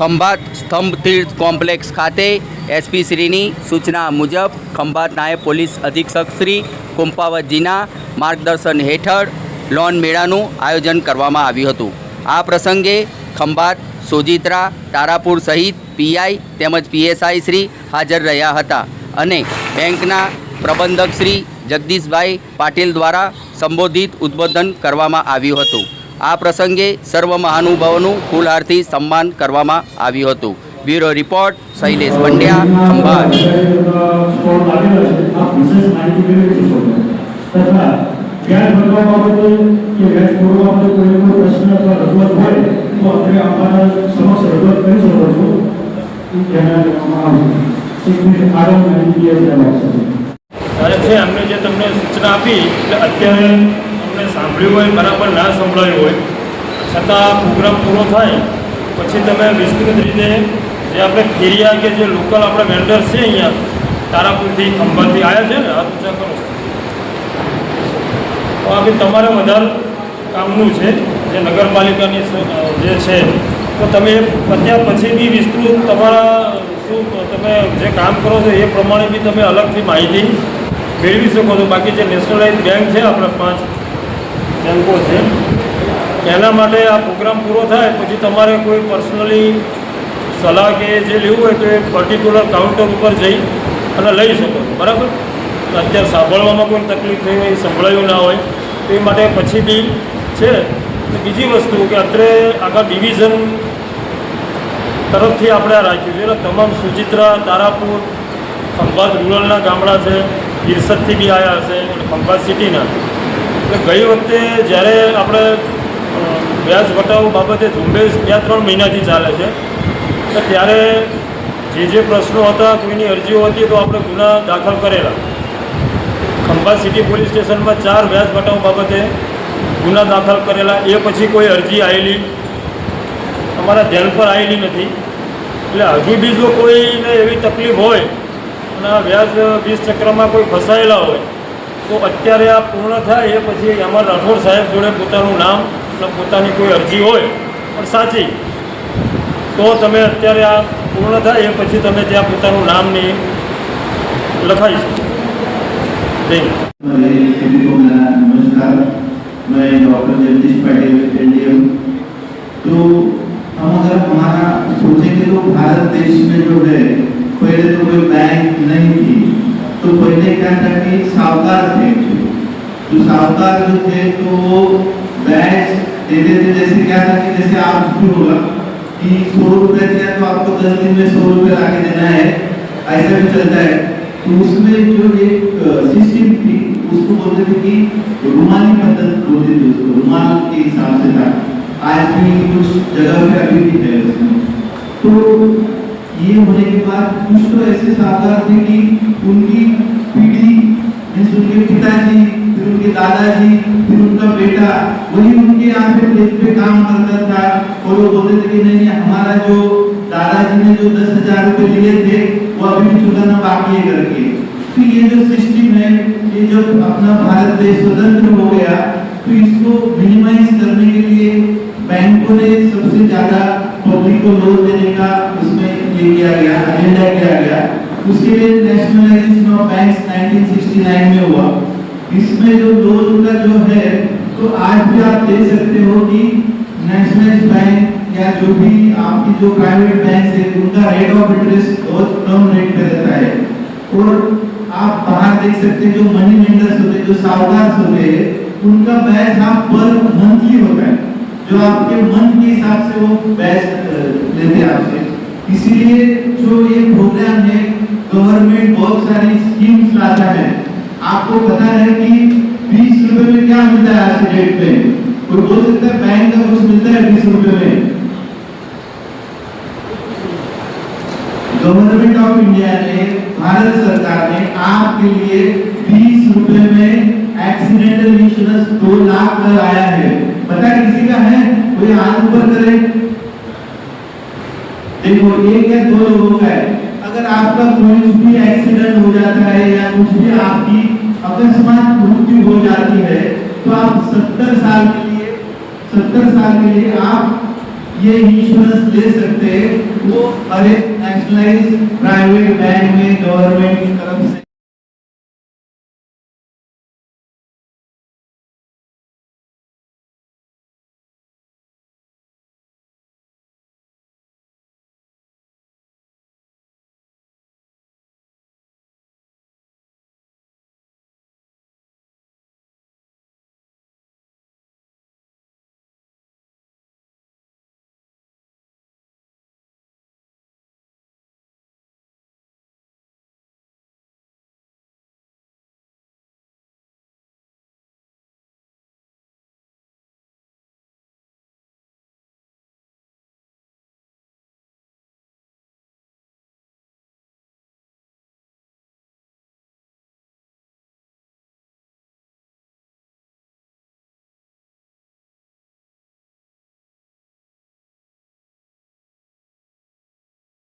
ખંભાત સ્તંભ તીર્થ કોમ્પ્લેક્સ ખાતે એસપી શ્રીની સૂચના મુજબ ખંભાત નાયબ પોલીસ અધિક્ષક શ્રી કુંપાવતજીના માર્ગદર્શન હેઠળ લોન મેળાનું આયોજન કરવામાં આવ્યું હતું આ પ્રસંગે ખંભાત સોજિત્રા તારાપુર સહિત પીઆઈ તેમજ પીએસઆઈ શ્રી હાજર રહ્યા હતા અને બેંકના પ્રબંધક શ્રી જગદીશભાઈ પાટીલ દ્વારા સંબોધિત ઉદ્બોધન કરવામાં આવ્યું હતું આ પ્રસંગે સર્વ મહાનુભાવોનું ફૂલહારથી સન્માન કરવામાં આવ્યું હતું બ્યુરો રિપોર્ટ શૈલેષ પંડ્યા ખંભાત તથા છે અમને જે તમને સૂચના આપી એટલે અત્યારે તમે સાંભળ્યું હોય બરાબર ના સંભળાયું હોય છતાં પ્રોગ્રામ પૂરો થાય પછી તમે વિસ્તૃત રીતે જે આપણે એરિયા કે જે લોકલ આપણા વેન્ડર્સ છે અહીંયા તારાપુરથી ખંભાતથી આવ્યા છે ને હાથ ઊંચા કરો તો આ બી તમારે વધારે કામનું છે જે નગરપાલિકાની જે છે તો તમે અત્યાર પછી બી વિસ્તૃત તમારા શું તમે જે કામ કરો છો એ પ્રમાણે બી તમે અલગથી માહિતી મેળવી શકો છો બાકી જે નેશનલાઇઝ બેંક છે આપણે પાંચ બેંકો છે એના માટે આ પ્રોગ્રામ પૂરો થાય પછી તમારે કોઈ પર્સનલી સલાહ કે જે લેવું હોય તો એ પર્ટિક્યુલર કાઉન્ટર ઉપર જઈ અને લઈ શકો બરાબર અત્યારે સાંભળવામાં કોઈ તકલીફ થઈ હોય સંભળાયું ના હોય તો એ માટે પછી બી છે બીજી વસ્તુ કે અત્યારે આખા ડિવિઝન તરફથી આપણે આ રાખ્યું છે એટલે તમામ સુચિત્રા તારાપુર ખંભાત રૂરલના ગામડા છે ઈરસદથી બી આવ્યા હશે અને ખંભાત સિટીના ગઈ વખતે જ્યારે આપણે વ્યાજ ઘટાવ બાબતે ઝુંબેશ ત્યાં ત્રણ મહિનાથી ચાલે છે તો ત્યારે જે જે પ્રશ્નો હતા કોઈની અરજીઓ હતી તો આપણે ગુના દાખલ કરેલા ખંભા સિટી પોલીસ સ્ટેશનમાં ચાર વ્યાજ ઘટાવ બાબતે ગુના દાખલ કરેલા એ પછી કોઈ અરજી આવેલી અમારા ધ્યાન પર આવેલી નથી એટલે હજુ બીજો કોઈને એવી તકલીફ હોય અને આ વ્યાજ વીસ ચક્રમાં કોઈ ફસાયેલા હોય તો અત્યારે આ પૂર્ણ થાય એ પછી એમાં રાઠોડ સાહેબ જોડે પોતાનું નામ પોતાની કોઈ અરજી હોય પણ સાચી તો તમે અત્યારે આ પૂર્ણ થાય એ પછી તમે ત્યાં પોતાનું નામની લખાઈ શકો નમસ્કાર मैं doctor Jagdish Patil N D M तो हम अगर हमारा सोचें कि तो भारत देश में जो तो पहले क्या था कि सावकार थे तो सावकार जो थे तो बैच देते थे जैसे क्या था कि जैसे आप शुरू होगा कि सौ रुपये दिया तो आपको दस दिन में सौ रुपये ला देना है ऐसा भी चलता है तो उसमें जो एक सिस्टम थी उसको बोलते थे कि रुमाली मदद बोलते थे उसको रुमाल के हिसाब से था आज भी कुछ जगह पे अभी भी है उसमें तो ये होने के बाद कुछ तो ऐसे साकार थे कि उनकी दादाजी फिर उनका बेटा वही उनके यहाँ पे खेत पे काम करता था और वो बोलते थे कि नहीं हमारा जो दादाजी ने जो दस हजार रुपये लिए थे वो अभी भी चुकाना बाकी है करके तो ये जो सिस्टम है ये जब अपना भारत देश स्वतंत्र हो गया तो इसको मिनिमाइज करने के लिए बैंकों ने सबसे ज्यादा पब्लिक को लोन देने का उसमें ये किया गया एजेंडा किया गया उसके लिए नेशनलाइजेशन ऑफ बैंक्स 1969 में हुआ इसमें जो दो का जो है तो आज भी आप देख सकते हो कि नेशनल बैंक या जो भी आपकी जो प्राइवेट बैंक है उनका रेट ऑफ इंटरेस्ट बहुत कम रेट पे रहता है और आप बाहर देख सकते हैं जो मनी लेंडर्स होते हैं जो सावधान होते हैं उनका बैच आप पर मंथली होता है जो आपके मन के हिसाब से वो बैच लेते हैं आपसे इसीलिए जो ये प्रोग्राम है गवर्नमेंट बहुत सारी स्कीम्स लाता है आपको पता है कि बीस रुपए में क्या मिलता है आज के डेट में कोई बोल सकता है बैंक का कुछ मिलता है बीस रुपए में गवर्नमेंट ऑफ इंडिया ने भारत सरकार ने आपके लिए बीस रुपए में एक्सीडेंटल इंश्योरेंस दो लाख कर आया है पता किसी का है कोई हाथ ऊपर करे देखो एक या दो लोगों का है अगर आपका कोई भी एक्सीडेंट हो जाता है या कुछ भी आपकी अकस्मात मृत्यु हो जाती है तो आप सत्तर साल के लिए सत्तर साल के लिए आप ये इंश्योरेंस ले सकते हैं वो हर एक नेशनलाइज प्राइवेट बैंक में गवर्नमेंट